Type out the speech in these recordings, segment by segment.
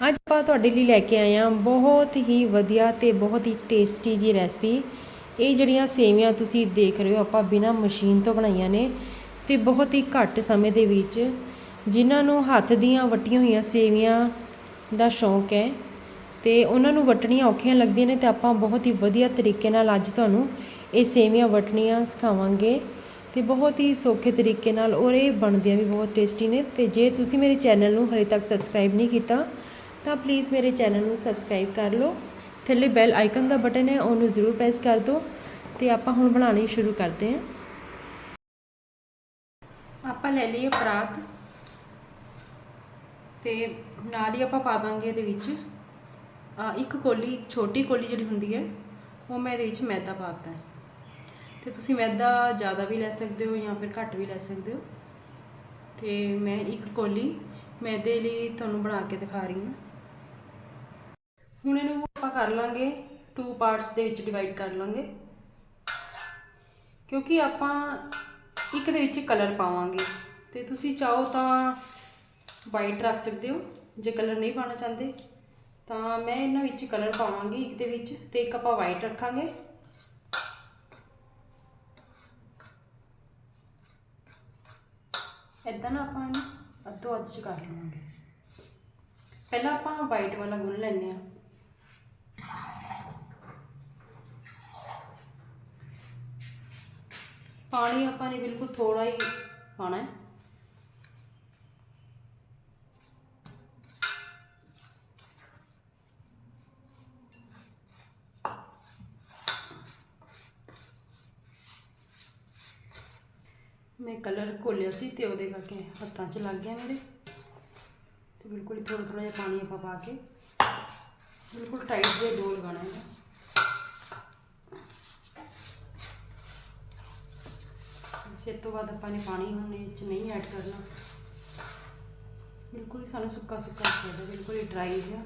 ਅੱਜ ਆਪਾਂ ਤੁਹਾਡੇ ਲਈ ਲੈ ਕੇ ਆਏ ਹਾਂ ਬਹੁਤ ਹੀ ਵਧੀਆ ਤੇ ਬਹੁਤ ਹੀ ਟੇਸਟੀ ਜੀ ਰੈਸਪੀ ਇਹ ਜਿਹੜੀਆਂ ਸੇਵੀਆਂ ਤੁਸੀਂ ਦੇਖ ਰਹੇ ਹੋ ਆਪਾਂ ਬਿਨਾ ਮਸ਼ੀਨ ਤੋਂ ਬਣਾਈਆਂ ਨੇ ਤੇ ਬਹੁਤ ਹੀ ਘੱਟ ਸਮੇਂ ਦੇ ਵਿੱਚ ਜਿਨ੍ਹਾਂ ਨੂੰ ਹੱਥ ਦੀਆਂ ਵੱਟੀਆਂ ਹੋਈਆਂ ਸੇਵੀਆਂ ਦਾ ਸ਼ੌਂਕ ਹੈ ਤੇ ਉਹਨਾਂ ਨੂੰ ਵਟਣੀਆਂ ਔਖੀਆਂ ਲੱਗਦੀਆਂ ਨੇ ਤੇ ਆਪਾਂ ਬਹੁਤ ਹੀ ਵਧੀਆ ਤਰੀਕੇ ਨਾਲ ਅੱਜ ਤੁਹਾਨੂੰ ਇਹ ਸੇਵੀਆਂ ਵਟਣੀਆਂ ਸਿਖਾਵਾਂਗੇ ਤੇ ਬਹੁਤ ਹੀ ਸੌਖੇ ਤਰੀਕੇ ਨਾਲ ਔਰ ਇਹ ਬਣਦੀਆਂ ਵੀ ਬਹੁਤ ਟੇਸਟੀ ਨੇ ਤੇ ਜੇ ਤੁਸੀਂ ਮੇਰੇ ਚੈਨਲ ਨੂੰ ਹਲੇ ਤੱਕ ਸਬਸਕ੍ਰਾਈਬ ਨਹੀਂ ਕੀਤਾ ਤਾਂ ਪਲੀਜ਼ ਮੇਰੇ ਚੈਨਲ ਨੂੰ ਸਬਸਕ੍ਰਾਈਬ ਕਰ ਲਓ। ਥੱਲੇ ਬੈਲ ਆਈਕਨ ਦਾ ਬਟਨ ਹੈ, ਉਹਨੂੰ ਜ਼ਰੂਰ ਪ੍ਰੈਸ ਕਰ ਦਿਓ। ਤੇ ਆਪਾਂ ਹੁਣ ਬਣਾਉਣੀ ਸ਼ੁਰੂ ਕਰਦੇ ਹਾਂ। ਆਪਾਂ ਲੈ ਲਈਏ ਪਰਾਤ। ਤੇ ਨਾਲ ਹੀ ਆਪਾਂ ਪਾ ਦਾਂਗੇ ਇਹਦੇ ਵਿੱਚ ਇੱਕ ਕੋਲੀ, ਛੋਟੀ ਕੋਲੀ ਜਿਹੜੀ ਹੁੰਦੀ ਹੈ, ਉਹ ਮੈਂ ਇਹਦੇ ਵਿੱਚ ਮੈਦਾ ਪਾਤਾ ਹੈ। ਤੇ ਤੁਸੀਂ ਮੈਦਾ ਜ਼ਿਆਦਾ ਵੀ ਲੈ ਸਕਦੇ ਹੋ ਜਾਂ ਫਿਰ ਘੱਟ ਵੀ ਲੈ ਸਕਦੇ ਹੋ। ਤੇ ਮੈਂ ਇੱਕ ਕੋਲੀ ਮੈਦੇ ਲਈ ਤੁਹਾਨੂੰ ਬਣਾ ਕੇ ਦਿਖਾ ਰਹੀ ਹਾਂ। ਹੁਣ ਇਹਨੂੰ ਆਪਾਂ ਕਰ ਲਾਂਗੇ ਟੂ ਪਾਰਟਸ ਦੇ ਵਿੱਚ ਡਿਵਾਈਡ ਕਰ ਲਾਂਗੇ। ਕਿਉਂਕਿ ਆਪਾਂ ਇੱਕ ਦੇ ਵਿੱਚ ਕਲਰ ਪਾਵਾਂਗੇ। ਤੇ ਤੁਸੀਂ ਚਾਹੋ ਤਾਂ ਵਾਈਟ ਰੱਖ ਸਕਦੇ ਹੋ, ਜੇ ਕਲਰ ਨਹੀਂ ਪਾਣਾ ਚਾਹੁੰਦੇ, ਤਾਂ ਮੈਂ ਇਹਨਾਂ ਵਿੱਚ ਕਲਰ ਪਾਵਾਂਗੀ ਇੱਕ ਦੇ ਵਿੱਚ ਤੇ ਇੱਕ ਆਪਾਂ ਵਾਈਟ ਰੱਖਾਂਗੇ। ਇਦਾਂ ਨਾ ਆਪਾਂ ਇਹਨੂੰ ਅੱਧੋ ਅੱਧ ਚ ਕਰ ਲਵਾਂਗੇ। ਪਹਿਲਾਂ ਆਪਾਂ ਵਾਈਟ ਵਾਲਾ ਗੁੰਨ ਲੈਂਦੇ ਆ ਪਾਣੀ ਆਪਾਂ ਨੇ ਬਿਲਕੁਲ ਥੋੜਾ ਹੀ ਪਾਣਾ ਹੈ। ਮੈਂ ਕਲਰ ਘੋਲਿਆ ਸੀ ਤੇ ਉਹਦੇ ਕਰਕੇ ਹੱਥਾਂ 'ਚ ਲੱਗ ਗਿਆ ਮੇਰੇ। ਤੇ ਬਿਲਕੁਲ ਥੋੜਾ ਥੋੜਾ ਜਿਹਾ ਪਾਣੀ ਆਪਾਂ ਪਾ ਕੇ ਬਿਲਕੁਲ ਟਾਈਟ ਜਿਹਾ ਡੋ ਲਗਾਉਣਾ ਹੈ। ਸਿਰ ਤੋਂ ਬਾਅਦ ਆਪਾਂ ਨੇ ਪਾਣੀ ਹੁਣ ਇਹ 'ਚ ਨਹੀਂ ਐਡ ਕਰਨਾ। ਬਿਲਕੁਲ ਹੀ ਸਾਨੂੰ ਸੁੱਕਾ ਸੁੱਕਾ ਚਾਹੀਦਾ ਬਿਲਕੁਲ ਹੀ ਡਰਾਈ ਜਿਹਾ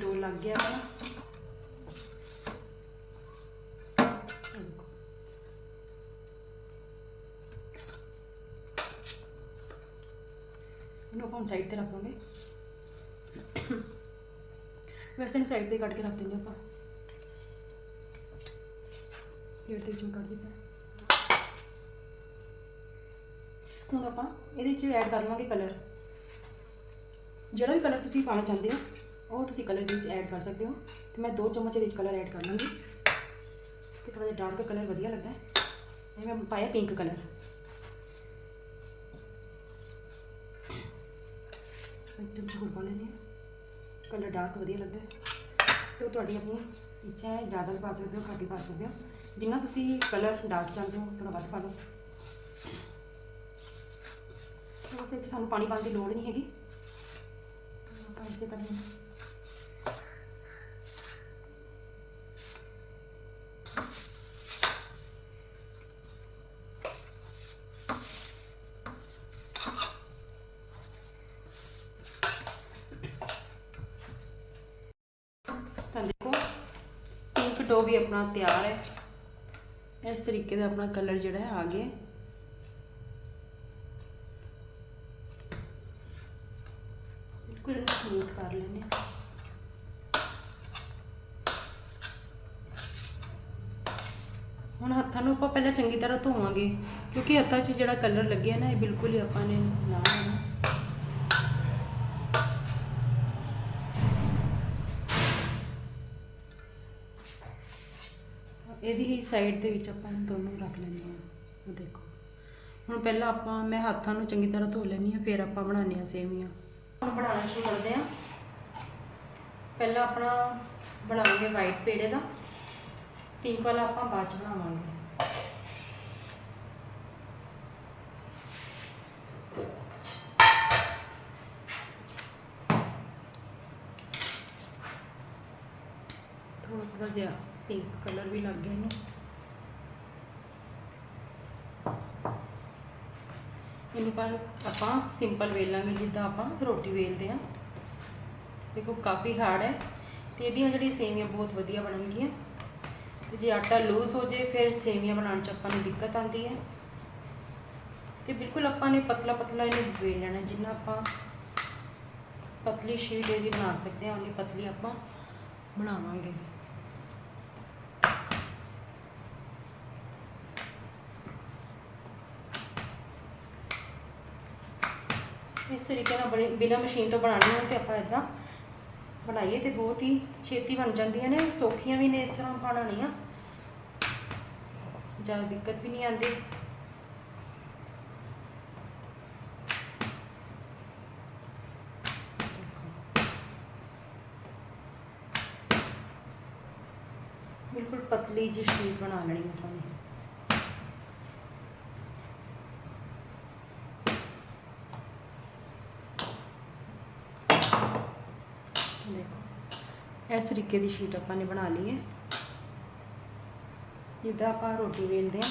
ਡੋ ਲੱਗ ਗਿਆ ਨਾ ਇਹਨੂੰ ਸਾਈਡ ਤੇ ਰੱਖ ਦਾਂਗੇ। ਵੈਸੇ ਇਹਨੂੰ ਸਾਈਡ ਤੇ ਕੱਢ ਕੇ ਰੱਖ ਦਿੰਦੇ ਆਪਾਂ। ਪਲੇਟ ਦੇ ਵਿੱਚੋਂ ਕੱਢ ਦਿੱਤਾ। ਹੁਣ ਆਪਾਂ ਇਹਦੇ ਵਿੱਚ ਐਡ ਕਰ ਲਵਾਂਗੇ ਕਲਰ ਜਿਹੜਾ ਵੀ ਕਲਰ ਤੁਸੀਂ ਪਾਣਾ ਚਾਹੁੰਦੇ ਹੋ, ਉਹ ਤੁਸੀਂ ਕਲਰ ਦੇ ਵਿੱਚ ਐਡ ਕਰ ਸਕਦੇ ਹੋ। ਤੇ ਮੈਂ 2 ਚਮਚ ਇਹਦੇ ਵਿੱਚ ਕਲਰ ਐਡ ਕਰ ਲਵਾਂਗੀ। ਕਿ ਥੋੜਾ ਜਿਹਾ ਡਾਰਕ ਕਲਰ ਵਧੀਆ ਲੱਗਦਾ। ਹੈ ਇਹ ਮੈਂ ਪਾਇਆ ਪਿੰਕ ਕਲਰ ਕਲਰ ਡਾਰਕ ਵਧੀਆ ਲੱਗਦਾ ਤੇ ਉਹ ਤੁਹਾਡੀ ਆਪਣੀ ਇੱਛਾ ਹੈ, ਜ਼ਿਆਦਾ ਵੀ ਪਾ ਸਕਦੇ ਹੋ, ਘੱਟ ਵੀ ਪਾ ਸਕਦੇ ਹੋ। ਜਿੰਨਾ ਤੁਸੀਂ ਕਲਰ ਡਾਰਕ ਚਾਹੁੰਦੇ ਹੋ ਥੋੜਾ ਵੱਧ ਪਾ ਲਓ। ਉਸ ਬਸ 'ਚ ਸਾਨੂੰ ਪਾਣੀ ਪਾਉਣ ਦੀ ਲੋੜ ਨਹੀਂ ਹੈਗੀ। ਆਪਾਂ ਇਸੇ ਤਰ੍ਹਾਂ ਹੀ ਤਾਂ ਦੇਖੋ ਪਿੰਕ ਡੋ ਵੀ ਆਪਣਾ ਤਿਆਰ ਹੈ। ਇਸ ਤਰੀਕੇ ਦਾ ਆਪਣਾ ਕਲਰ ਜਿਹੜਾ ਹੈ, ਆ ਗਿਆ ਬਿਲਕੁਲ ਸਮੂਥ ਕਰ ਲੈਣੇ ਹੁਣ ਹੱਥਾਂ ਨੂੰ ਆਪਾਂ ਪਹਿਲਾਂ ਚੰਗੀ ਤਰ੍ਹਾਂ ਧੋਵਾਂਗੇ, ਕਿਉਂਕਿ ਹੱਥਾਂ 'ਚ ਜਿਹੜਾ ਕਲਰ ਲੱਗਿਆ ਨਾ, ਇਹ ਬਿਲਕੁਲ ਹੀ ਆਪਾਂ ਨੇ ਲਾ ਸਾਈਡ ਦੇ ਵਿੱਚ ਆਪਾਂ ਇਹਨਾਂ ਦੋਨੋਂ ਰੱਖ ਲੈਂਦੇ ਹਾਂ। ਉਹ ਦੇਖੋ। ਹੁਣ ਪਹਿਲਾਂ ਆਪਾਂ ਮੈਂ ਹੱਥਾਂ ਨੂੰ ਚੰਗੀ ਤਰ੍ਹਾਂ ਧੋ ਲੈਣੀ ਆ ਫਿਰ ਆਪਾਂ ਬਣਾਉਂਦੇ ਆ ਸੇਵੀਆਂ। ਹੁਣ ਬਣਾਉਣਾ ਸ਼ੁਰੂ ਕਰਦੇ ਆ ਪਹਿਲਾਂ ਆਪਣਾ ਬਣਾਵਾਂਗੇ ਵਾਈਟ ਪੇੜੇ ਦਾ। ਪਿੰਕ ਵਾਲਾ ਆਪਾਂ ਬਾਅਦ ਚ ਬਣਾਵਾਂਗੇ। ਥੋੜਾ ਥੋੜਾ ਜਿਹਾ ਪਿੰਕ ਕਲਰ ਵੀ ਲੱਗ ਗਿਆ ਇਹਨੂੰ। ਇਹਨੂੰ ਆਪਾਂ ਸਿੰਪਲ ਵੇਲਾਂਗੇ, ਜਿੱਦਾਂ ਆਪਾਂ ਰੋਟੀ ਵੇਲਦੇ ਆ ਦੇਖੋ ਕਾਫੀ ਹਾਰਡ ਹੈ ਤੇ ਇਹਦੀਆਂ ਜਿਹੜੀ ਸੇਵੀਆਂ ਬਹੁਤ ਵਧੀਆ ਬਣਨਗੀਆਂ। ਤੇ ਜੇ ਆਟਾ ਲੂਜ਼ ਹੋ ਜੇ ਫਿਰ ਸੇਵੀਆਂ ਬਣਾਉਣ ਚ ਆਪਾਂ ਨੂੰ ਦਿੱਕਤ ਆਉਂਦੀ ਹੈ। ਤੇ ਬਿਲਕੁਲ ਆਪਾਂ ਨੇ ਪਤਲਾ ਪਤਲਾ ਇਹਨੂੰ ਵੇਲ ਲੈਣਾ, ਜਿੰਨਾ ਆਪਾਂ ਪਤਲੀ ਸ਼ੀਟ ਇਹਦੀ ਬਣਾ ਸਕਦੇ ਹਾਂ ਉਨੀ ਪਤਲੀ ਆਪਾਂ ਬਣਾਵਾਂਗੇ। ਤਰੀਕੇ ਨਾਲ ਬਣੀ, ਬਿਨਾਂ ਮਸ਼ੀਨ ਤੋਂ ਬਣਾਉਣੀ ਹੋਣ ਤੇ ਆਪਾਂ ਇਦਾਂ ਬਣਾਈਏ ਤੇ ਬਹੁਤ ਹੀ ਛੇਤੀ ਬਣ ਜਾਂਦੀਆਂ ਨੇ, ਸੌਖੀਆਂ ਵੀ ਨੇ ਇਸ ਤਰ੍ਹਾਂ ਬਣਾਉਣੀਆਂ। ਜ਼ਿਆਦਾ ਦਿੱਕਤ ਵੀ ਨਹੀਂ ਆਉਂਦੀ। ਬਿਲਕੁਲ ਪਤਲੀ ਜਿਹੀ ਸ਼ੀਟ ਬਣਾ ਲੈਣੀ ਹੈ ਤੁਹਾਨੂੰ ਦੇਖੋ ਇਸ ਤਰੀਕੇ ਦੀ ਸ਼ੀਟ ਆਪਾਂ ਨੇ ਬਣਾ ਲਈ ਹੈ। ਜਿੱਦਾਂ ਆਪਾਂ ਰੋਟੀ ਵੇਲਦੇ ਆ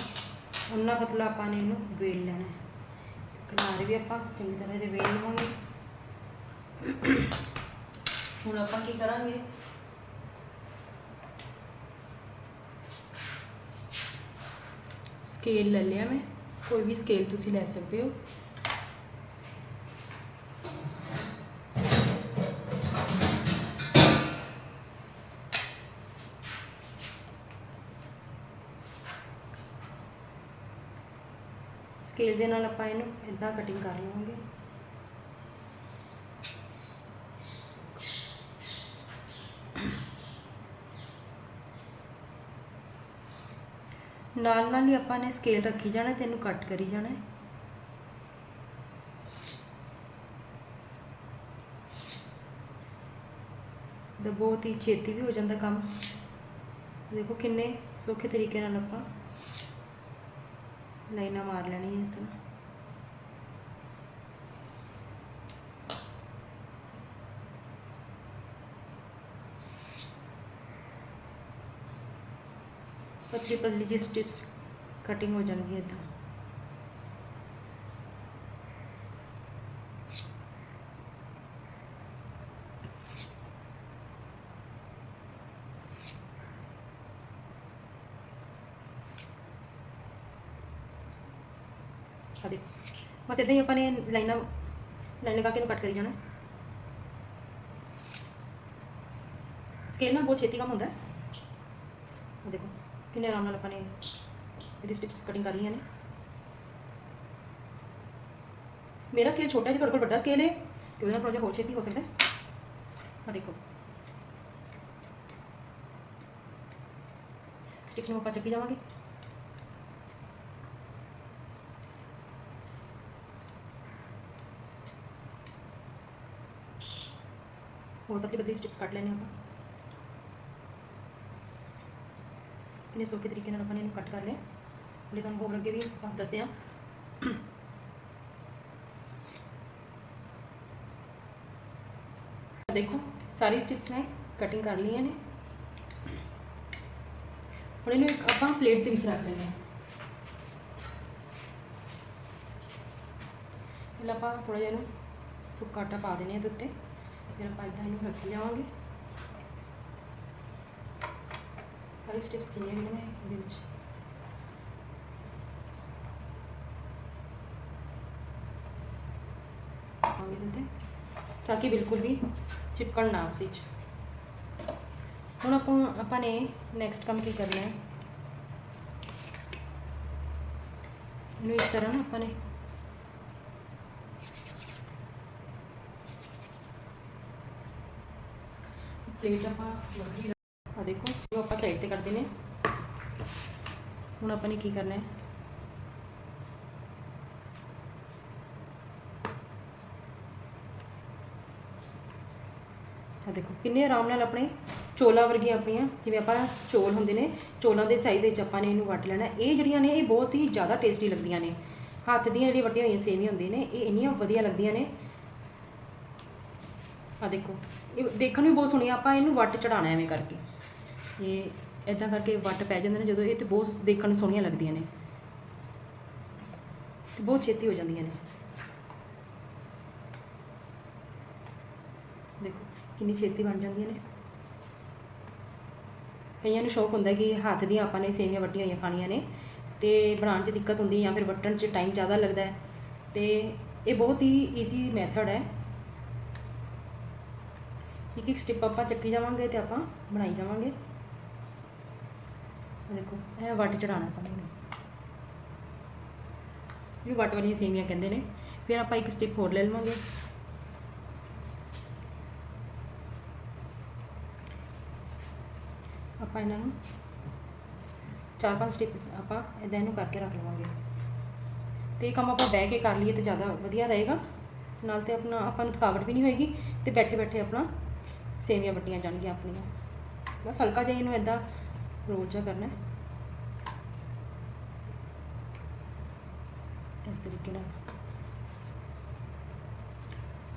ਉਹਨਾਂ ਪਤਲਾ ਆਪਾਂ ਨੇ ਇਹਨੂੰ ਵੇਲ ਲੈਣਾ ਕਿਨਾਰੇ ਵੀ ਆਪਾਂ ਚੰਗੀ ਤਰ੍ਹਾਂ ਇਹਦੇ ਵੇਲ ਲਵਾਂਗੇ। ਹੁਣ ਆਪਾਂ ਕੀ ਕਰਾਂਗੇ? ਸਕੇਲ ਲੈ ਲਿਆ ਮੈਂ। ਕੋਈ ਵੀ ਸਕੇਲ ਤੁਸੀਂ ਲੈ ਸਕਦੇ ਹੋ। ਸਕੇਲ ਦੇ ਨਾਲ ਆਪਾਂ ਇਹਨੂੰ ਇਦਾਂ ਕਟਿੰਗ ਕਰ ਲਵਾਂਗੇ ਨਾਲ ਨਾਲ ਹੀ ਆਪਾਂ ਨੇ ਸਕੇਲ ਰੱਖੀ ਜਾਣਾ ਤੇ ਇਹਨੂੰ ਕੱਟ ਕਰੀ ਜਾਣਾ ਹੈ। ਤਾਂ ਬਹੁਤ ਹੀ ਛੇਤੀ ਵੀ ਹੋ ਜਾਂਦਾ ਕੰਮ ਦੇਖੋ ਕਿੰਨੇ ਸੌਖੇ ਤਰੀਕੇ ਨਾਲ ਆਪਾਂ ਲਾਈਨਾਂ ਮਾਰ ਲੈਣੀਆਂ ਇਸ ਤਰ੍ਹਾਂ ਪਤਲੀ ਪਤਲੀ ਜਿਹੀ ਸਟਿਪਸ ਕਟਿੰਗ ਹੋ ਜਾਣਗੀ ਇਦਾਂ ਆ ਦੇਖੋ ਬਸ ਇਦਾਂ ਹੀ ਆਪਾਂ ਨੇ ਲਾਈਨਾਂ, ਲਾਈਨ ਲਗਾ ਕੇ ਇਹਨੂੰ ਕੱਟ ਕਰੀ ਜਾਣਾ। ਸਕੇਲ ਨਾਲ ਬਹੁਤ ਛੇਤੀ ਕੰਮ ਹੁੰਦਾ। ਹੈ ਦੇਖੋ, ਕਿੰਨੇ ਆਰਾਮ ਨਾਲ ਆਪਾਂ ਨੇ ਇਹਦੀ ਸਟਿਪਸ ਕਟਿੰਗ ਕਰ ਲਈਆਂ ਨੇ। ਮੇਰਾ ਸਕੇਲ ਛੋਟਾ ਹੈ ਜੀ, ਤੁਹਾਡੇ ਕੋਲ ਵੱਡਾ ਸਕੇਲ ਹੈ ਕਿ ਉਹਦੇ ਨਾਲ ਥੋੜਾ ਜਿਹਾ ਹੋਰ ਛੇਤੀ ਹੋ ਸਕਦਾ ਹੈ। ਆ ਦੇਖੋ। ਸਟਿਕਸ ਨੂੰ ਆਪਾਂ ਚੱਕੀ ਜਾਵਾਂਗੇ। ਹੋਰ ਪਤਲੀ ਪਤਲੀ ਸਟਿਪਸ ਕੱਟ ਲੈਣੇ ਆਪਾਂ। ਕਿੰਨੇ ਸੌਖੇ ਤਰੀਕੇ ਨਾਲ ਆਪਾਂ ਨੇ ਇਹਨੂੰ ਕੱਟ ਕਰ ਲਿਆ ਹਲੇ ਤੁਹਾਨੂੰ ਹੋਰ ਅੱਗੇ ਵੀ ਆਪਾਂ ਦੱਸਦੇ ਦੇਖੋ, ਸਾਰੀ ਸਟਿਪਸ ਨੇ ਕਟਿੰਗ ਕਰ ਲਈਆਂ ਨੇ। ਹੁਣ ਇਹਨੂੰ ਇੱਕ ਆਪਾਂ ਪਲੇਟ ਦੇ ਵਿੱਚ ਰੱਖ ਲੈਂਦੇ ਹਾਂ। ਪਹਿਲਾਂ ਆਪਾਂ ਥੋੜਾ ਜਿਹਾ ਇਹਨੂੰ ਸੁੱਕਾ ਆਟਾ ਪਾ ਦਿੰਦੇ ਹਾਂ ਇਹਦੇ ਉੱਤੇ। ਫਿਰ ਆਪਾਂ ਇਦਾਂ ਇਹਨੂੰ ਰੱਖੀ ਜਾਵਾਂਗੇ ਸਾਰੀ ਸਟਿਪਸ ਜਿੰਨੀਆਂ ਵੀ ਨੇ ਇਹਦੇ ਵਿੱਚ। ਪਾਵਾਂਗੇ ਇਹਦੇ ਤਾਂ ਕਿ ਬਿਲਕੁਲ ਵੀ ਚਿਪਕਣ ਨਾ ਆਪਸ 'ਚ ਹੁਣ ਆਪਾਂ ਆਪਾਂ ਨੇ ਨੈਕਸਟ ਕੰਮ ਕੀ ਕਰਨਾ ਹੈ? ਇਹਨੂੰ ਇਸ ਤਰ੍ਹਾਂ ਆਪਾਂ ਨੇ ਪਲੇਟ ਆਪਾਂ ਵੱਖਰੀ ਆ ਦੇਖੋ ਜੋ ਆਪਾਂ ਸਾਈਡ ਤੇ ਕਰਦੇ ਨੇ ਹੁਣ ਆਪਾਂ ਨੇ ਕੀ ਕਰਨਾ ਹੈ? ਆ ਦੇਖੋ, ਕਿੰਨੇ ਆਰਾਮ ਨਾਲ ਆਪਣੇ ਚੋਲਾ ਵਰਗੀਆਂ ਆਪਣੀਆਂ, ਜਿਵੇਂ ਆਪਾਂ ਚੋਲ ਹੁੰਦੇ ਨੇ, ਚੋਲਾਂ ਦੇ ਸਾਈਜ਼ ਵਿੱਚ ਆਪਾਂ ਨੇ ਇਹਨੂੰ ਵੱਟ ਲੈਣਾ ਇਹ ਜਿਹੜੀਆਂ ਨੇ, ਇਹ ਬਹੁਤ ਹੀ ਜ਼ਿਆਦਾ ਟੇਸਟੀ ਲੱਗਦੀਆਂ ਨੇ। ਹੱਥ ਦੀਆਂ ਜਿਹੜੀਆਂ ਵੱਡੀਆਂ ਹੋਈਆਂ ਸੇਵੀਆਂ ਹੁੰਦੀਆਂ ਨੇ, ਇਹ ਇੰਨੀਆਂ ਵਧੀਆ ਲੱਗਦੀਆਂ ਨੇ ਆ ਦੇਖੋ, ਇਹ ਦੇਖਣ ਨੂੰ ਵੀ ਬਹੁਤ ਸੋਹਣੀ ਆ। ਆਪਾਂ ਇਹਨੂੰ ਵੱਟ ਚੜਾਉਣਾ ਐਵੇਂ ਕਰਕੇ। ਇਹ ਇਦਾਂ ਕਰਕੇ ਵੱਟ ਪੈ ਜਾਂਦੇ ਨੇ, ਜਦੋਂ ਇਹ ਤੇ ਬਹੁਤ ਦੇਖਣ ਨੂੰ ਸੋਹਣੀਆਂ ਲੱਗਦੀਆਂ ਨੇ। ਤੇ ਬਹੁਤ ਛੇਤੀ ਹੋ ਜਾਂਦੀਆਂ ਨੇ। ਦੇਖੋ, ਕਿੰਨੀ ਛੇਤੀ ਬਣ ਜਾਂਦੀਆਂ ਨੇ। ਕਈਆਂ ਨੂੰ ਸ਼ੌਕ ਹੁੰਦਾ ਕਿ ਹੱਥ ਦੀਆਂ ਆਪਾਂ ਨੇ ਸੇਵੀਆਂ ਵੱਟੀਆਂ ਹੋਈਆਂ ਖਾਣੀਆਂ ਨੇ, ਤੇ ਬਣਾਉਣ 'ਚ ਦਿੱਕਤ ਹੁੰਦੀ ਜਾਂ ਫਿਰ ਵੱਟਣ 'ਚ ਟਾਈਮ ਜ਼ਿਆਦਾ ਲੱਗਦਾ ਹੈ। ਤੇ ਇਹ ਬਹੁਤ ਹੀ ਈਜ਼ੀ ਮੈਥਡ ਹੈ। ਇੱਕ ਇੱਕ ਸਟੈਪ ਆਪਾਂ ਚੱਕੀ ਜਾਵਾਂਗੇ ਤੇ ਆਪਾਂ ਬਣਾਈ ਜਾਵਾਂਗੇ। ਦੇਖੋ, ਇਹ ਵੱਟ ਚੜਾਉਣਾ ਆਪਾਂ ਨੇ। ਇਹਨੂੰ ਵੱਟ ਵਾਲੀਆਂ ਸੇਵੀਆਂ ਕਹਿੰਦੇ ਨੇ। ਫਿਰ ਆਪਾਂ ਇੱਕ ਸਟੈਪ ਹੋਰ ਲੈ ਲਵਾਂਗੇ। ਆਪਾਂ ਇਹਨਾਂ ਨੂੰ ਚਾਰ ਪੰਜ ਸਟਿਪਸ ਆਪਾਂ ਇਦਾਂ ਇਹਨੂੰ ਕਰਕੇ ਰੱਖ ਲਵਾਂਗੇ। ਤੇ ਇਹ ਕੰਮ ਆਪਾਂ ਬਹਿ ਕੇ ਕਰ ਲਈਏ ਤੇ ਜ਼ਿਆਦਾ ਵਧੀਆ ਰਹੇਗਾ। ਨਾਲ ਤੇ ਆਪਣਾ ਆਪਾਂ ਨੂੰ ਥਕਾਵਟ ਵੀ ਨਹੀਂ ਹੋਏਗੀ ਤੇ ਬੈਠੇ ਬੈਠੇ ਆਪਣਾ ਸੇਵੀਆਂ ਵੱਟੀਆਂ ਜਾਣਗੀਆਂ ਆਪਣੀਆਂ। ਬਸ ਹਲਕਾ ਜਿਹਾ ਇਹਨੂੰ ਇਦਾਂ ਰੋਲ ਜਿਹਾ ਕਰਨਾ ਇਸ ਤਰੀਕੇ ਨਾਲ।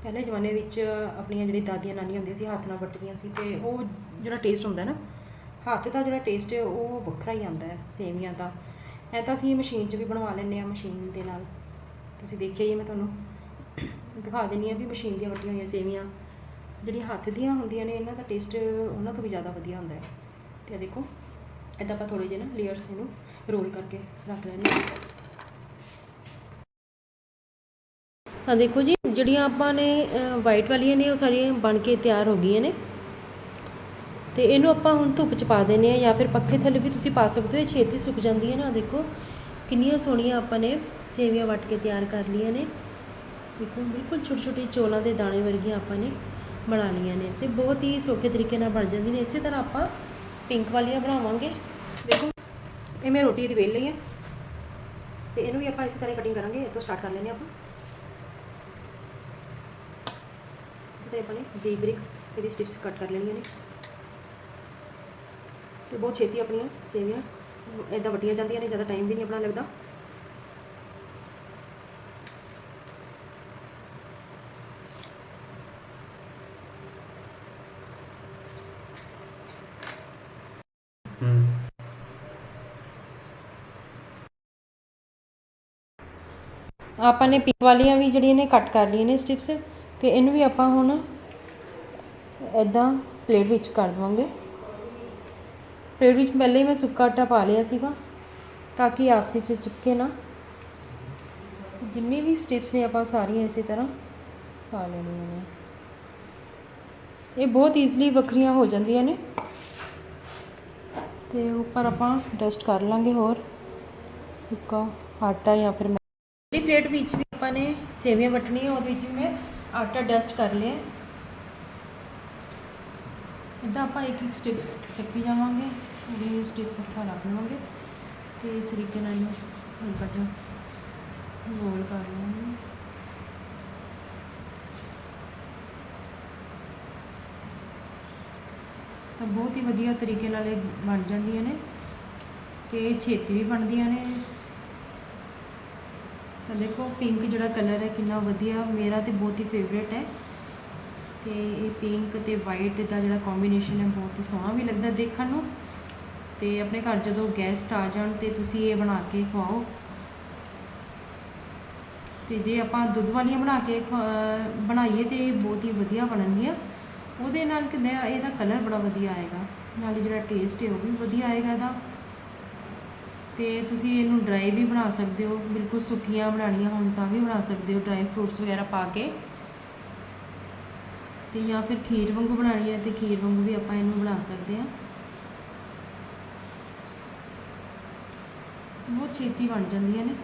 ਪਹਿਲੇ ਜ਼ਮਾਨੇ ਵਿੱਚ ਆਪਣੀਆਂ ਜਿਹੜੀ ਦਾਦੀਆਂ ਨਾਨੀਆਂ ਹੁੰਦੀਆਂ ਸੀ, ਹੱਥ ਨਾਲ ਵੱਟਦੀਆਂ ਸੀ ਤੇ ਉਹ ਜਿਹੜਾ ਟੇਸਟ ਹੁੰਦਾ ਨਾ, ਹੱਥ ਦਾ ਜਿਹੜਾ ਟੇਸਟ ਹੈ, ਉਹ ਵੱਖਰਾ ਹੀ ਆਉਂਦਾ ਹੈ ਸੇਵੀਆਂ ਦਾ। ਐ ਤਾਂ ਅਸੀਂ ਮਸ਼ੀਨ 'ਚ ਵੀ ਬਣਵਾ ਲੈਂਦੇ ਆ ਮਸ਼ੀਨ ਦੇ ਨਾਲ। ਤੁਸੀਂ ਦੇਖਿਆ ਹੀ ਮੈਂ ਤੁਹਾਨੂੰ ਦਿਖਾ ਦਿੰਨੀ ਆ ਵੀ ਮਸ਼ੀਨ ਦੀਆਂ ਵੱਟੀਆਂ ਹੋਈਆਂ ਸੇਵੀਆਂ। ਜਿਹੜੀਆਂ ਹੱਥ ਦੀਆਂ ਹੁੰਦੀਆਂ ਨੇ, ਇਹਨਾਂ ਦਾ ਟੇਸਟ ਉਹਨਾਂ ਤੋਂ ਵੀ ਜ਼ਿਆਦਾ ਵਧੀਆ ਹੁੰਦਾ ਹੈ। ਤੇ ਆ ਦੇਖੋ ਇਦਾਂ ਆਪਾਂ ਥੋੜੇ ਜਿਹੇ ਨਾ ਲੇਅਰਸ ਇਹਨੂੰ ਰੋਲ ਕਰਕੇ ਰੱਖ ਲੈਣੇ ਆ ਤਾਂ ਦੇਖੋ ਜੀ, ਜਿਹੜੀਆਂ ਆਪਾਂ ਨੇ ਵਾਈਟ ਵਾਲੀਆਂ ਨੇ, ਉਹ ਸਾਰੀਆਂ ਬਣ ਕੇ ਤਿਆਰ ਹੋ ਗਈਆਂ ਨੇ। ਤੇ ਇਹਨੂੰ ਆਪਾਂ ਹੁਣ ਧੁੱਪ 'ਚ ਪਾ ਦੇਣੇ ਆ ਜਾਂ ਫਿਰ ਪੱਖੇ ਥੱਲੇ ਵੀ ਤੁਸੀਂ ਪਾ ਸਕਦੇ ਹੋ, ਇਹ ਛੇਤੀ ਸੁੱਕ ਜਾਂਦੀ ਹੈ ਨਾ ਦੇਖੋ, ਕਿੰਨੀਆਂ ਸੋਹਣੀਆਂ ਆਪਾਂ ਨੇ ਸੇਵੀਆਂ ਵੱਟ ਕੇ ਤਿਆਰ ਕਰ ਲਈਆਂ ਨੇ। ਦੇਖੋ, ਬਿਲਕੁਲ ਛੋਟੇ ਛੋਟੇ ਚੋਲਾਂ ਦੇ ਦਾਣੇ ਵਰਗੀਆਂ ਆਪਾਂ ਨੇ। ਬਣਾਉਣੀਆਂ ਨੇ ਤੇ ਬਹੁਤ ਹੀ ਸੌਖੇ ਤਰੀਕੇ ਨਾਲ ਬਣ ਜਾਂਦੀਆਂ ਨੇ। ਇਸੇ ਤਰ੍ਹਾਂ ਆਪਾਂ ਪਿੰਕ ਵਾਲੀਆਂ ਬਣਾਵਾਂਗੇ। ਦੇਖੋ, ਇਹ ਮੈਂ ਰੋਟੀ ਦੀ ਵੇਲ ਲਈ ਹੈ। ਤੇ ਇਹਨੂੰ ਵੀ ਆਪਾਂ ਇਸੇ ਤਰ੍ਹਾਂ ਕਟਿੰਗ ਕਰਾਂਗੇ। ਇਹ ਤੋਂ ਸਟਾਰਟ ਕਰ ਲੈਂਦੇ ਆਪਾਂ। ਇਸੇ ਤਰ੍ਹਾਂ ਆਪਾਂ ਨੇ ਬਰੀਕ ਬਰੀਕ ਇਹਦੀ ਸਟਿਪਸ ਕੱਟ ਕਰ ਲੈਣੀਆਂ ਨੇ। ਤੇ ਬਹੁਤ ਛੇਤੀ ਆਪਣੀਆਂ ਸੇਵੀਆਂ ਇਦਾਂ ਵੱਟੀਆਂ ਜਾਂਦੀਆਂ ਨੇ, ਜ਼ਿਆਦਾ ਟਾਈਮ ਵੀ ਨਹੀਂ ਆਪਣਾ ਲੱਗਦਾ। ਆਪਾਂ ਨੇ ਪਿੰਕ ਵਾਲੀਆਂ ਵੀ ਜਿਹੜੀਆਂ ਨੇ ਕੱਟ ਕਰ ਲਈਆਂ ਨੇ ਸਟਿਪਸ, ਤੇ ਇਹਨੂੰ ਵੀ ਆਪਾਂ ਹੁਣ ਇਦਾਂ ਪਲੇਟ ਵਿੱਚ ਕਰ ਦਵਾਂਗੇ। ਪਲੇਟ ਵਿੱਚ ਪਹਿਲੇ ਹੀ ਮੈਂ ਸੁੱਕਾ ਆਟਾ ਪਾ ਲਿਆ ਸੀਗਾ, ਤਾਂ ਕਿ ਆਪਸੀ ਚ ਚਿਪਕੇ ਨਾ। ਜਿੰਨੀ ਵੀ ਸਟਿਪਸ ਨੇ ਆਪਾਂ ਸਾਰੀਆਂ ਇਸੇ ਤਰ੍ਹਾਂ ਪਾ ਲੈਣੀਆਂ ਨੇ। ਇਹ ਬਹੁਤ ਈਜ਼ੀਲੀ ਵੱਖਰੀਆਂ ਹੋ ਜਾਂਦੀਆਂ ਨੇ। ਤੇ ਉੱਪਰ ਆਪਾਂ ਡਸਟ ਕਰ ਲਾਂਗੇ ਹੋਰ, ਸੁੱਕਾ ਆਟਾ ਜਾਂ ਫਿਰ ਪਲੇਟ ਵਿੱਚ ਵੀ ਆਪਾਂ ਨੇ ਸੇਵੀਆਂ ਵਟਣੀਆਂ, ਉਹਦੇ ਵਿੱਚ ਵੀ ਮੈਂ ਆਟਾ ਡਸਟ ਕਰ ਲਿਆ। ਇਦਾਂ ਆਪਾਂ ਇੱਕ ਇੱਕ ਸਟਿਪ ਚੱਕੀ ਜਾਵਾਂਗੇ ਜਿਹੜੀ ਸਟਿਪਸ ਆਪਾਂ ਰੱਖ ਲਵਾਂਗੇ ਤੇ ਇਸ ਤਰੀਕੇ ਨਾਲ ਇਹਨੂੰ ਹਲਕਾ ਜਿਹਾ ਗੋਲ ਕਰ ਲਵਾਂਗੇ ਤਾਂ ਬਹੁਤ ਹੀ ਵਧੀਆ ਤਰੀਕੇ ਨਾਲ ਇਹ ਬਣ ਜਾਂਦੀਆਂ ਨੇ ਤੇ ਛੇਤੀ ਵੀ ਬਣਦੀਆਂ ਨੇ। ਤਾਂ ਦੇਖੋ ਪਿੰਕ ਜਿਹੜਾ ਕਲਰ ਹੈ, ਕਿੰਨਾ ਵਧੀਆ, ਮੇਰਾ ਤੇ ਬਹੁਤ ਹੀ ਫੇਵਰੇਟ ਹੈ। ਤੇ ਇਹ ਪਿੰਕ ਤੇ ਵਾਈਟ ਦਾ ਜਿਹੜਾ ਕੰਬੀਨੇਸ਼ਨ ਹੈ, ਬਹੁਤ ਹੀ ਸੋਹਣਾ ਵੀ ਲੱਗਦਾ ਦੇਖਣ ਨੂੰ। ਤੇ ਆਪਣੇ ਘਰ ਜਦੋਂ ਗੈਸਟ ਆ ਜਾਣ ਤੇ ਤੁਸੀਂ ਇਹ ਬਣਾ ਕੇ ਖਵਾਓ। ਤੇ ਜੇ ਆਪਾਂ ਦੁੱਧ ਵਾਲੀਆਂ ਬਣਾ ਕੇ ਖਵਾ- ਬਣਾਈਏ ਤੇ ਇਹ ਬਹੁਤ ਹੀ ਵਧੀਆ ਬਣਨਗੀਆਂ। ਉਹਦੇ ਨਾਲ ਕਿੰਦਾ, ਇਹਦਾ ਕਲਰ ਬੜਾ ਵਧੀਆ ਆਏਗਾ। ਨਾਲੇ ਜਿਹੜਾ ਟੇਸਟ ਹੈ, ਉਹ ਵੀ ਵਧੀਆ ਆਏਗਾ ਇਹਦਾ। ਤੇ ਤੁਸੀਂ ਇਹਨੂੰ ਡਰਾਈ ਵੀ ਬਣਾ ਸਕਦੇ ਹੋ, ਬਿਲਕੁਲ ਸੁੱਕੀਆਂ ਬਣਾਉਣੀਆਂ ਹੋਣ ਤਾਂ ਵੀ ਬਣਾ ਸਕਦੇ ਹੋ ਡਰਾਈ ਫਰੂਟਸ ਵਗੈਰਾ ਪਾ ਕੇ। ਤੇ ਜਾਂ ਫਿਰ ਖੀਰ ਵਾਂਗੂ ਬਣਾਉਣੀ ਹੈ ਤੇ ਖੀਰ ਵਾਂਗੂ ਵੀ ਆਪਾਂ ਇਹਨੂੰ ਬਣਾ ਸਕਦੇ ਹਾਂ। ਬਹੁਤ ਛੇਤੀ ਬਣ ਜਾਂਦੀਆਂ ਨੇ।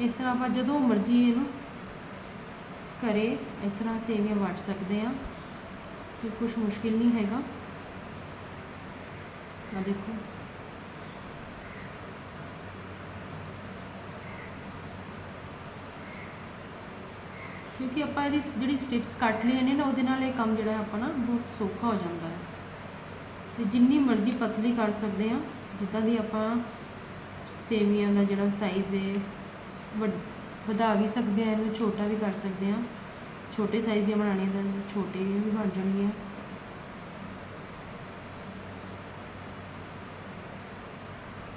ਇਸ ਤਰ੍ਹਾਂ ਆਪਾਂ ਜਦੋਂ ਮਰਜ਼ੀ ਇਹਨੂੰ ਘਰੇ ਇਸ ਤਰ੍ਹਾਂ ਸੇਵੀਆਂ ਵਟ ਸਕਦੇ ਹਾਂ, ਤੇ ਕੁਝ ਮੁਸ਼ਕਿਲ ਨਹੀਂ ਹੈਗਾ। ਆ ਦੇਖੋ। ਕਿਉਂਕਿ ਆਪਾਂ ਇਹਦੀ ਜਿਹੜੀ ਸਟਿਪਸ ਕੱਟ ਲਈਆਂ ਨੇ ਨਾ, ਉਹਦੇ ਨਾਲ ਇਹ ਕੰਮ ਜਿਹੜਾ ਆਪਾਂ ਨਾ ਬਹੁਤ ਸੌਖਾ ਹੋ ਜਾਂਦਾ ਹੈ। ਤੇ ਜਿੰਨੀ ਮਰਜ਼ੀ ਪਤਲੀ ਕਰ ਸਕਦੇ ਆ ਜਿੱਦਾਂ ਦੀ ਆਪਾਂ ਸੇਵੀਆਂ ਦਾ ਜਿਹੜਾ ਸਾਈਜ਼ ਹੈ ਵਧਾ ਵੀ ਸਕਦੇ ਆ ਇਹਨੂੰ ਛੋਟਾ ਵੀ ਕਰ ਸਕਦੇ ਆ ਛੋਟੇ ਸਾਈਜ਼ ਦੀਆਂ ਬਣਾਉਣੀਆਂ ਤਾਂ ਛੋਟੇ ਵੀ ਬਣ ਜਾਣਗੀਆਂ।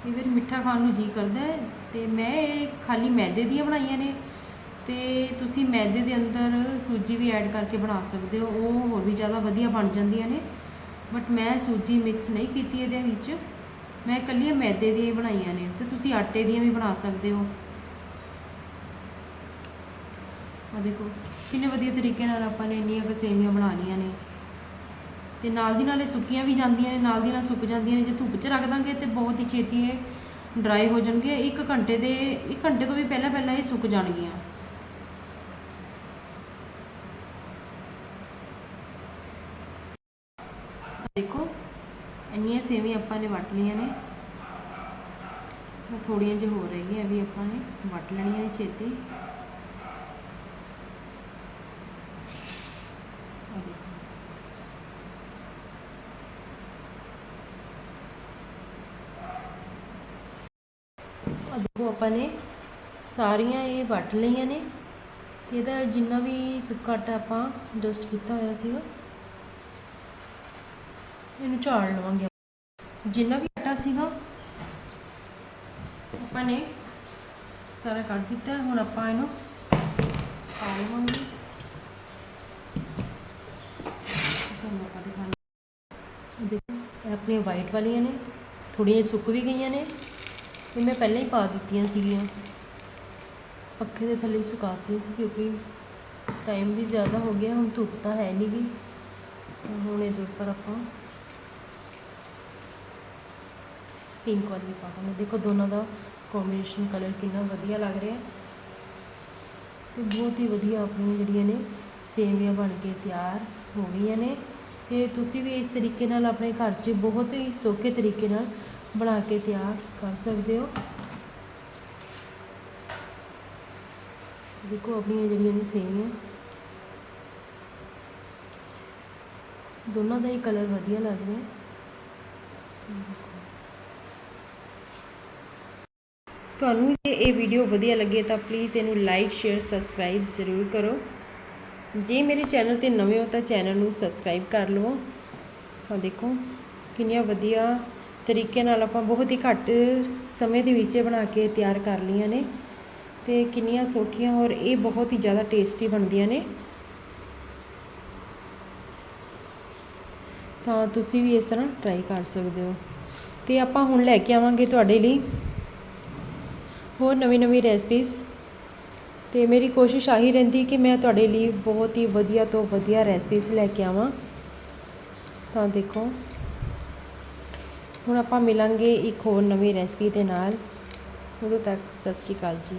ਇਹ ਵਾਰੀ ਮਿੱਠਾ ਖਾਣ ਨੂੰ ਜੀ ਕਰਦਾ ਹੈ ਤੇ ਮੈਂ ਇਹ ਖਾਲੀ ਮੈਦੇ ਦੀਆਂ ਬਣਾਈਆਂ ਨੇ। ਤੇ ਤੁਸੀਂ ਮੈਦੇ ਦੇ ਅੰਦਰ ਸੂਜੀ ਵੀ ਐਡ ਕਰਕੇ ਬਣਾ ਸਕਦੇ ਹੋ, ਉਹ ਹੋਰ ਵੀ ਜ਼ਿਆਦਾ ਵਧੀਆ ਬਣ ਜਾਂਦੀਆਂ ਨੇ। ਬਟ ਮੈਂ ਸੂਜੀ ਮਿਕਸ ਨਹੀਂ ਕੀਤੀ ਇਹਦੇ ਵਿੱਚ। ਮੈਂ ਇਕੱਲੀਆਂ ਮੈਦੇ ਦੀਆਂ ਬਣਾਈਆਂ ਨੇ, ਤੇ ਤੁਸੀਂ ਆਟੇ ਦੀਆਂ ਵੀ ਬਣਾ ਸਕਦੇ ਹੋ। ਆ ਦੇਖੋ, ਕਿੰਨੇ ਵਧੀਆ ਤਰੀਕੇ ਨਾਲ ਆਪਾਂ ਨੇ ਇੰਨੀਆਂ ਕੁ ਬਣਾਉਣੀਆਂ ਨੇ। ਤੇ ਨਾਲ ਦੀ ਨਾਲ ਇਹ ਸੁੱਕੀਆਂ ਵੀ ਜਾਂਦੀਆਂ ਨੇ, ਨਾਲ ਦੀ ਨਾਲ ਸੁੱਕ ਜਾਂਦੀਆਂ ਨੇ। ਜੇ ਧੁੱਪ 'ਚ ਰੱਖ ਦਾਂਗੇ ਤੇ ਬਹੁਤ ਹੀ ਛੇਤੀ ਇਹ ਡਰਾਈ ਹੋ ਜਾਣਗੇ। 1 ਘੰਟੇ ਦੇ 1 ਘੰਟੇ ਤੋਂ ਵੀ ਪਹਿਲਾਂ ਪਹਿਲਾਂ ਇਹ ਸੁੱਕ ਜਾਣਗੀਆਂ। ਦੇਖੋ, ਇੰਨੀਆਂ ਸੇਵੀਆਂ ਆਪਾਂ ਨੇ ਵੱਟ ਲਈਆਂ ਨੇ। ਥੋੜੀਆਂ ਜਿਹੀਆਂ ਹੋ ਰਹੀਆਂ ਵੀ ਆਪਾਂ ਨੇ ਵੱਟ ਲੈਣੀਆਂ ਨੇ ਛੇਤੀ। ਦੇਖੋ, ਆਪਾਂ ਨੇ ਸਾਰੀਆਂ ਇਹ ਵੱਟ ਲਈਆਂ ਨੇ। ਇਹਦਾ ਜਿੰਨਾ ਵੀ ਸੁੱਕਾ ਆਟਾ ਆਪਾਂ ਡਸਟ ਕੀਤਾ ਹੋਇਆ ਸੀਗਾ ਇਹਨੂੰ ਝਾੜ ਲਵਾਂਗੇ ਜਿੰਨਾ ਵੀ ਆਟਾ ਸੀਗਾ, ਆਪਾਂ ਨੇ ਸਾਰਾ ਕੱਢ ਦਿੱਤਾ ਹੁਣ ਆਪਾਂ ਇਹਨੂੰ ਪਾ ਲਵਾਂਗੇ। ਤੁਹਾਨੂੰ ਆਪਾਂ ਦਿਖਾਉਂਦੇ ਦੇਖੋ, ਇਹ ਆਪਣੀਆਂ ਵਾਈਟ ਵਾਲੀਆਂ ਨੇ, ਥੋੜ੍ਹੀਆਂ ਸੁੱਕ ਵੀ ਗਈਆਂ ਨੇ ਇਹ ਮੈਂ ਪਹਿਲਾਂ ਹੀ ਪਾ ਦਿੱਤੀਆਂ ਸੀਗੀਆਂ। ਪੱਖੇ ਦੇ ਥੱਲੇ ਸੁਕਾਤੀਆਂ ਸੀ, ਕਿਉਂਕਿ ਟਾਈਮ ਵੀ ਜ਼ਿਆਦਾ ਹੋ ਗਿਆ, ਹੁਣ ਧੁੱਪ ਤਾਂ ਹੈ ਨਹੀਂ ਗਈ ਹੁਣ ਇਹਦੇ ਉੱਪਰ ਆਪਾਂ ਪਿੰਕ ਵਾਲੀ ਪਾ ਦਾਂਗੇ ਦੇਖੋ, ਦੋਨਾਂ ਦਾ ਕੰਬੀਨੇਸ਼ਨ ਕਲਰ ਕਿੰਨਾ ਵਧੀਆ ਲੱਗ ਰਿਹਾ ਤੇ ਬਹੁਤ ਹੀ ਵਧੀਆ ਆਪਣੀਆਂ ਜਿਹੜੀਆਂ ਨੇ ਸੇਵੀਆਂ ਬਣ ਕੇ ਤਿਆਰ ਹੋ ਗਈਆਂ ਨੇ। ਤੇ ਤੁਸੀਂ ਵੀ ਇਸ ਤਰੀਕੇ ਨਾਲ ਆਪਣੇ ਘਰ 'ਚ ਬਹੁਤ ਹੀ ਸੌਖੇ ਤਰੀਕੇ ਨਾਲ ਬਣਾ ਕੇ ਤਿਆਰ ਕਰ ਸਕਦੇ ਹੋ। ਦੇਖੋ, ਆਪਣੀਆਂ ਜਿਹੜੀਆਂ ਨੇ ਸੇਵੀਆਂ। ਦੋਨਾਂ ਦਾ ਹੀ ਕਲਰ ਵਧੀਆ ਲੱਗ ਰਿਹਾ ਤੁਹਾਨੂੰ ਜੇ ਇਹ ਵੀਡੀਓ ਵਧੀਆ ਲੱਗੇ ਤਾਂ ਪਲੀਜ਼ ਇਹਨੂੰ ਲਾਈਕ ਸ਼ੇਅਰ ਸਬਸਕ੍ਰਾਈਬ ਜ਼ਰੂਰ ਕਰੋ। ਜੇ ਮੇਰੇ ਚੈਨਲ ਤੇ ਨਵੇਂ ਹੋ ਤਾਂ ਚੈਨਲ ਨੂੰ ਸਬਸਕ੍ਰਾਈਬ ਕਰ ਲਵੋ। ਤਾਂ ਦੇਖੋ, ਕਿੰਨੀਆਂ ਵਧੀਆ ਤਰੀਕੇ ਨਾਲ ਆਪਾਂ ਬਹੁਤ ਹੀ ਘੱਟ ਸਮੇਂ ਦੇ ਵਿੱਚ ਬਣਾ ਕੇ ਤਿਆਰ ਕਰ ਲਈਆਂ ਨੇ ਤੇ ਕਿੰਨੀਆਂ ਸੌਖੀਆਂ ਔਰ ਇਹ ਬਹੁਤ ਹੀ ਜ਼ਿਆਦਾ ਟੇਸਟੀ ਬਣਦੀਆਂ ਨੇ। ਤਾਂ ਤੁਸੀਂ ਵੀ ਇਸ ਤਰ੍ਹਾਂ ਟਰਾਈ ਕਰ ਸਕਦੇ ਹੋ। ਤੇ ਆਪਾਂ ਹੁਣ ਲੈ ਕੇ ਆਵਾਂਗੇ ਤੁਹਾਡੇ ਲਈ ਹੋਰ ਨਵੀਂ ਨਵੀਂ ਰੈਸਪੀਜ਼ ਤੇ ਮੇਰੀ ਕੋਸ਼ਿਸ਼ ਆਹੀ ਰਹਿੰਦੀ ਕਿ ਮੈਂ ਤੁਹਾਡੇ ਲਈ ਬਹੁਤ ਹੀ ਵਧੀਆ ਤੋਂ ਵਧੀਆ ਰੈਸਪੀਜ਼ ਲੈ ਕੇ ਆਵਾਂ। ਤਾਂ ਦੇਖੋ, ਹੁਣ ਆਪਾਂ ਮਿਲਾਂਗੇ ਇੱਕ ਹੋਰ ਨਵੀਂ ਰੈਸਪੀ ਦੇ ਨਾਲ। ਉਦੋਂ ਤੱਕ ਸਤਿ ਸ਼੍ਰੀ ਅਕਾਲ ਜੀ।